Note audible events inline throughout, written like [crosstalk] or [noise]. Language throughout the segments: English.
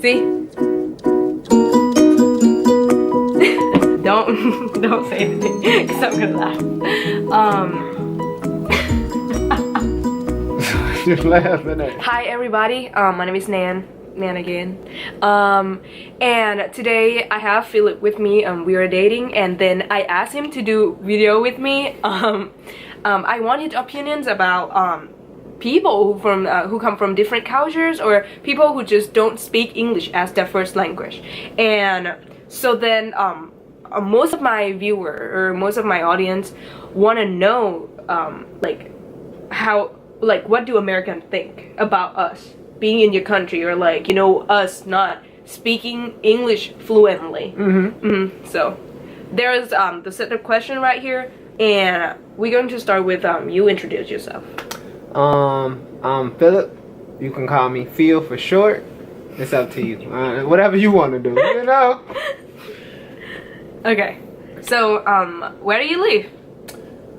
See? [laughs] don't [laughs] don't say anything [laughs] because I'm gonna laugh. Um, You're laughing at. hi everybody. Um, my name is Nan. Nan again. Um, and today I have Philip with me. Um, we are dating, and then I asked him to do video with me. Um, um, I wanted opinions about um people who from uh, who come from different cultures or people who just don't speak English as their first language. And so then um, uh, most of my viewer or most of my audience want to know um, like how like what do Americans think about us being in your country or like you know us not speaking English fluently. Mm-hmm. hmm So there is um, the set of question right here, and we're going to start with um, you introduce yourself. Um, um, Philip, you can call me Phil for short. It's up to you. Uh, whatever you want to do, you [laughs] know. Okay. So um, where do you live?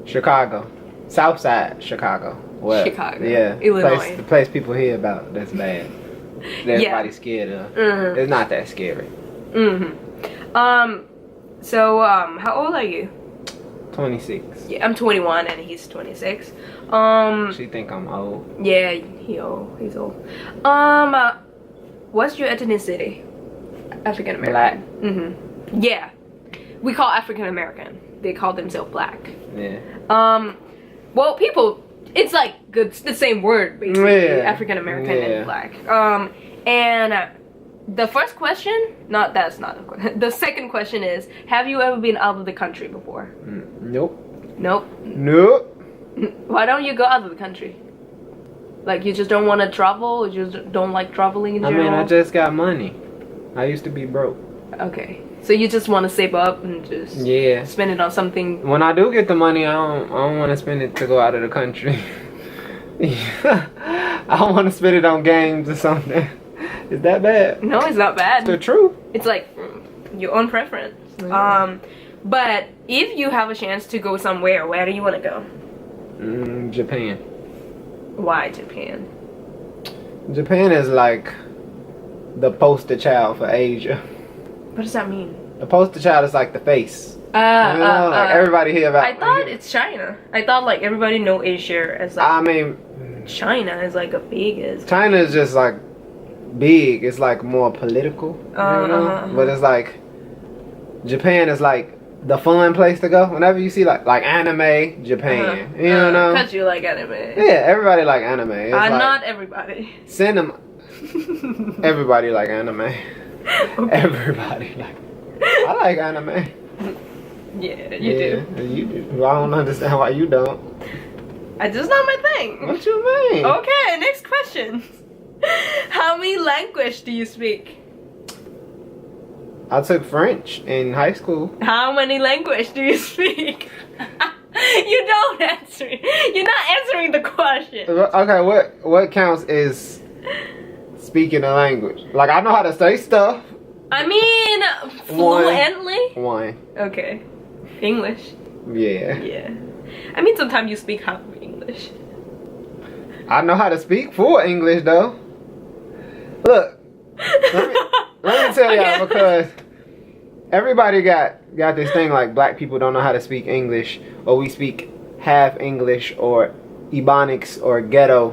Chicago, South Side Chicago. What? Chicago, Yeah. Illinois. Place, the place people hear about that's bad. That everybody's scared of. Mhm. It's not that scary. Mm-hmm. Um. So um, how old are you? Twenty six. Yeah, I'm 21 and he's 26. Um. She think I'm old. Yeah, he old. He's old. Um, uh, what's your ethnicity? African American. Mm-hmm. Yeah, we call African American. They call themselves black. Yeah. Um, well, people, it's like good, the same word basically. Yeah. African American Yeah. and black. Um, and uh, the first question, not that's not the question. [laughs] The second question is, have you ever been out of the country before? Mm, Nope. Nope. Nope. Why don't you go out of the country? Like you just don't want to travel, or you just don't like traveling in general? I mean, I just got money. I used to be broke. okay, so you just want to save up and just Yeah. spend it on something. When I do get the money, I don't. I don't want to spend it to go out of the country. [laughs] I don't want to spend it on games or something. Is that bad? No, it's not bad. The truth. It's like mm, your own preference. Yeah. Um, but if you have a chance to go somewhere, where do you want to go? Mm, Japan. Why Japan? Japan is like the poster child for Asia. What does that mean? The poster child is like the face. Uh, You know, uh, like uh, everybody hear about. I thought it's China. I thought like everybody know Asia as like I mean, China is like a big as. China is just like big. It's like more political, Uh, you know. uh-huh, uh-huh. But it's like Japan is like the fun place to go. Whenever you see like like anime, Japan, you know. Because you like anime. yeah, everybody like anime. It's Uh, like not everybody. cinema. [laughs] Everybody like anime. Okay. [laughs] Everybody like. I like anime. Yeah, you yeah, do. You do. I don't understand why you don't. I just not my thing. What you mean? Okay, next question. [laughs] How many languages do you speak? I took French in high school. How many languages do you speak? [laughs] you don't answer. You're not answering the question. Okay, what what counts is speaking a language? Like I know how to say stuff. I mean, fluently. One. Okay, English. Yeah. Yeah. I mean, sometimes you speak half of English. I know how to speak full English though. Look, let me, let me tell [laughs] y'all Okay. because everybody got got this thing like black people don't know how to speak English or we speak half English or Ebonics or ghetto.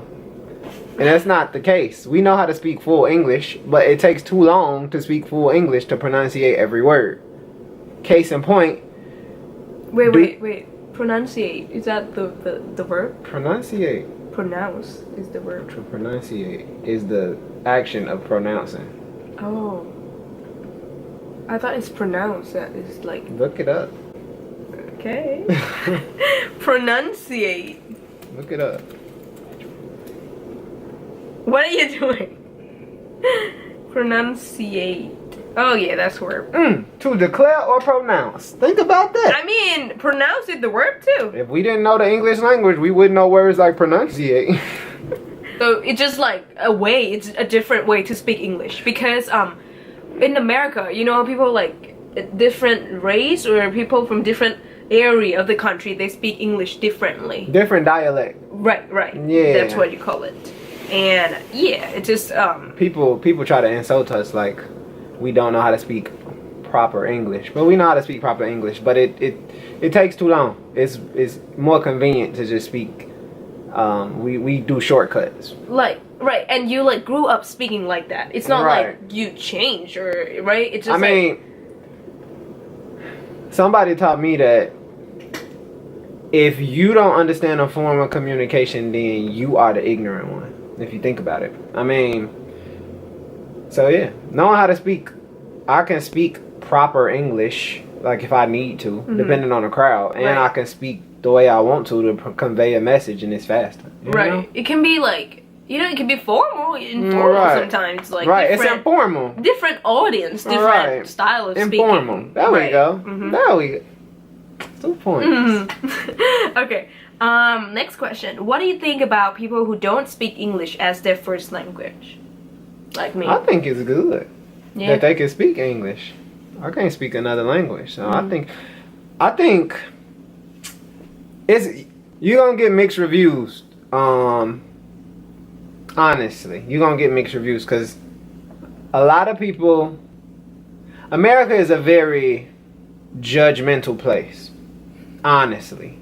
And that's not the case. We know how to speak full English, but it takes too long to speak full English to pronunciate every word. Case in point, Wait, Do- wait, wait. Pronunciate. Is that the, the, the verb? pronunciate Pronounce is the verb. to pronunciate is the action of pronouncing. Oh. I thought it's pronounced. That is like, Look it up. okay. [laughs] Pronunciate. Look it up. What are you doing? [laughs] Pronunciate. Oh yeah, that's verb. Mm, to declare or pronounce. Think about that. I mean, pronounce is the word too. If we didn't know the English language, we wouldn't know words like pronunciate. [laughs] So it's just like a way. It's a different way to speak English because um, in America, you know, people like different race or people from different area of the country they speak English differently. Different dialect. Right, right. Yeah. That's what you call it. and yeah, it just um people people try to insult us like we don't know how to speak proper English, but we know how to speak proper English. But it it, it takes too long. It's it's more convenient to just speak. Um, we we do shortcuts. like right, and you like grew up speaking like that. It's not Right. like you change or right. It's just I like, mean, somebody taught me that if you don't understand a form of communication, then you are the ignorant one. If you think about it, I mean, so yeah, knowing how to speak, I can speak proper English, like if I need to, depending on the crowd, and I Mm-hmm. Can speak the way I want to to p- convey a message, and it's faster. right. know? It can be like you know, it can be formal, informal right. sometimes. Like right, it's different, informal. different audience, different Right. style of Informal. speaking. There we Right. go. Mhm. There we go. Two points. Mhm. [laughs] okay. Um, next question. What do you think about people who don't speak English as their first language? Like me. I think it's good yeah. that they can speak English. I can't speak another language, so Mm-hmm. I think, I think it's you gonna get mixed reviews. Um, honestly, you gonna get mixed reviews because a lot of people. America is a very judgmental place, honestly.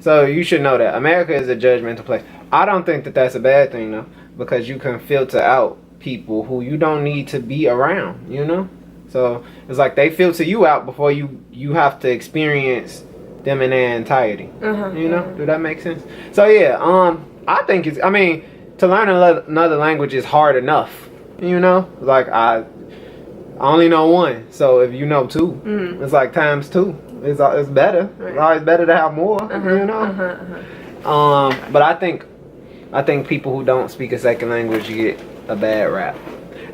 So you should know that America is a judgmental place. I don't think that that's a bad thing though, because you can filter out people who you don't need to be around. You know, so it's like they filter you out before you you have to experience them in their entirety. Uh-huh. You know, do that make sense? So yeah, um, I think it's. I mean, to learn another another language is hard enough. You know, like I, I only know one. So if you know 2 Mhm. it's like times two. It's it's better. Right. It's always better to have more. Uh-huh, You know. uh-huh, uh-huh. Um, but I think, I think people who don't speak a second language get a bad rap.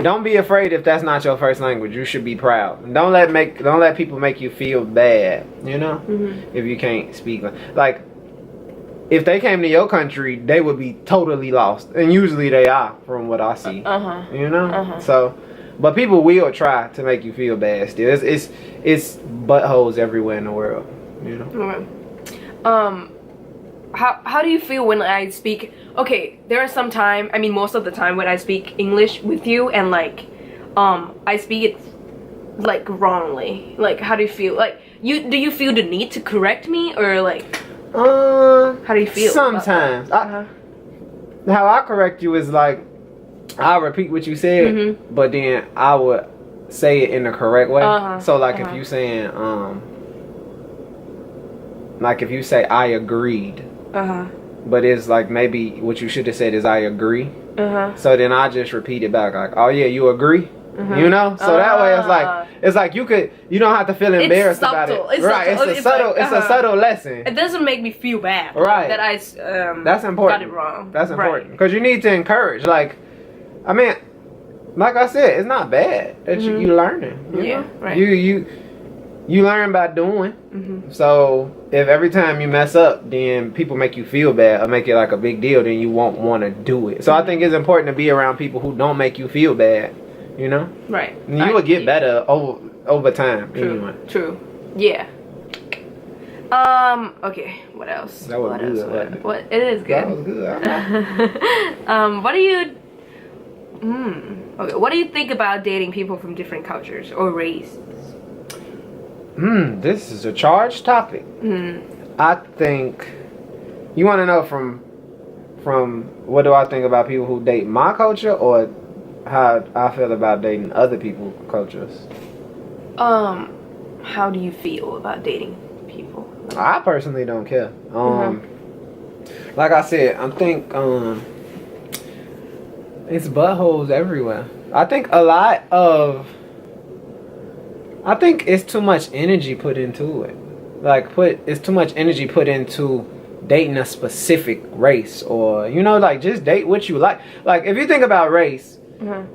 Don't be afraid if that's not your first language. You should be proud. Don't let make don't let people make you feel bad. You know, Mhm. if you can't speak like. If they came to your country, they would be totally lost, and usually they are, from what I see. Uh-huh. You know, Uh-huh. so, but people will try to make you feel bad. Still, it's it's, it's buttholes everywhere in the world. You know. Um, how how do you feel when I speak? Okay, there are some time. I mean, most of the time when I speak English with you, and like, um, I speak it like wrongly. Like, how do you feel? Like, you do you feel the need to correct me, or like, Uh, how do you feel? Sometimes. I, Uh-huh. how I correct you is like I'll repeat what you said, Mhm. but then I would say it in the correct way. Uh-huh, So like uh-huh. if you saying um like if you say I agreed, Uh huh. but it's like maybe what you should have said is I agree. Uh huh. So then I just repeat it back like, "Oh yeah, you agree?" Mhm. You know? So that way it's Ah. like it's like you could you don't have to feel embarrassed about it. It's right, subtle. it's a It's subtle like, it's a uh-huh. subtle lesson. It doesn't make me feel bad. Right. That I um. That's important. Got it wrong. That's important because you need to encourage. Like, I mean, like I said, it's not bad that you Mhm. you learning. You Yeah, know? right. You you you learn by doing. Mhm. So if every time you mess up, then people make you feel bad or make it like a big deal, then you won't want to do it. So I think it's important to be around people who don't make you feel bad. You know, Right. and you Right. will get better over over time. True. Anyway. True. Yeah. Um. Okay. What else? That was what good, else? What, what? It is good. That was good. I- [laughs] um. What do you? Hmm. Okay. What do you think about dating people from different cultures or race? Hmm. This is a charged topic. Hmm. I think you want to know from from what do I think about people who date my culture or how I feel about dating other people's cultures. Um. How do you feel about dating people? I personally don't care. Um, like I said, I think um, it's buttholes everywhere. I think a lot of I think it's too much energy put into it. Like put it's too much energy put into dating a specific race or you know like just date what you like. Like if you think about race, Mhm.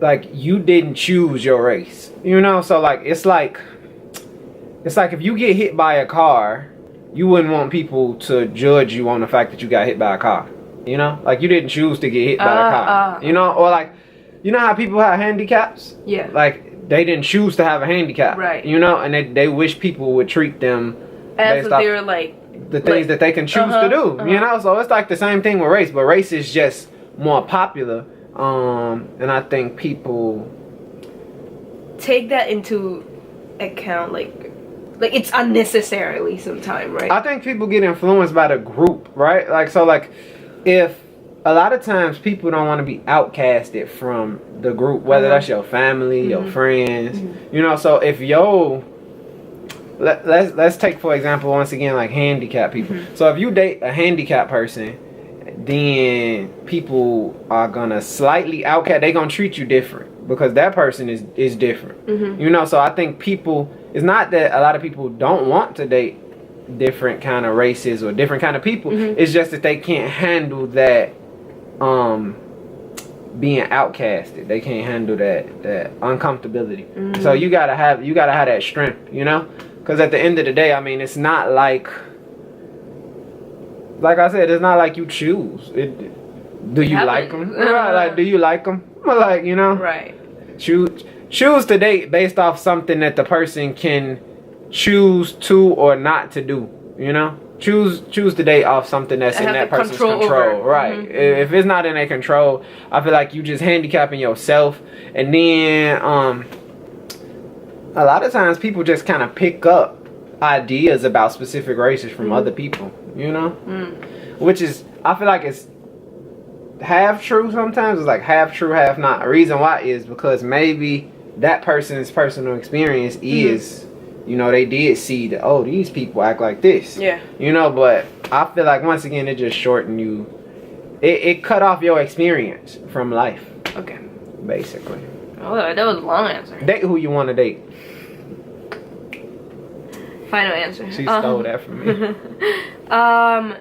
like you didn't choose your race. You know, so like it's like it's like if you get hit by a car, you wouldn't want people to judge you on the fact that you got hit by a car. You know? Like you didn't choose to get hit by Uh, a car. uh. you know, or like you know how people have handicaps? Yeah. Like they didn't choose to have a handicap. Right. You know, and they, they wish people would treat them As if they're like. the things like- that they can choose Uh-huh, to do. uh-huh. You know, so it's like the same thing with race, but race is just more popular. Um, and I think people Take that into account, like, like it's unnecessarily sometimes, right? I think people get influenced by the group, right? Like so like if a lot of times people don't want to be outcasted from the group, whether Uh-huh. that's your family, your Mhm. friends, Mhm. you know. So if yo, let, let's let's take for example once again like handicapped people. Mhm. So if you date a handicapped person, then people are gonna slightly outcast. They gonna treat you different because that person is is different. mm-hmm. You know, so I think people it's not that a lot of people don't want to date different kind of races or different kind of people. Mhm. It's just that they can't handle that um being outcasted. They can't handle that that uncomfortability. Mhm. So you got to have you got to have that strength, you know? Cuz at the end of the day, I mean, it's not like like I said, it's not like you choose. It do you Haven't- like them? right, like do you like them? Like, you know? Right. choose choose to date based off something that the person can choose to or not to do you know choose choose the date off something that's in that person's control control, right Mhm. if it's not in their control i feel like you just handicapping yourself and then um a lot of times people just kind of pick up ideas about specific races from Mhm. other people you know Mm. which is I feel like it's half true sometimes. It's like half true, half not. A reason why is because maybe that person's personal experience Mm-hmm. is, you know, they did see that oh these people act like this, Yeah. you know. But I feel like once again it just shortened you. It, it cut off your experience from life, Okay. basically. Oh, that was a long answer. Date who you want to date. Final answer. She Um, stole that from me. [laughs] um,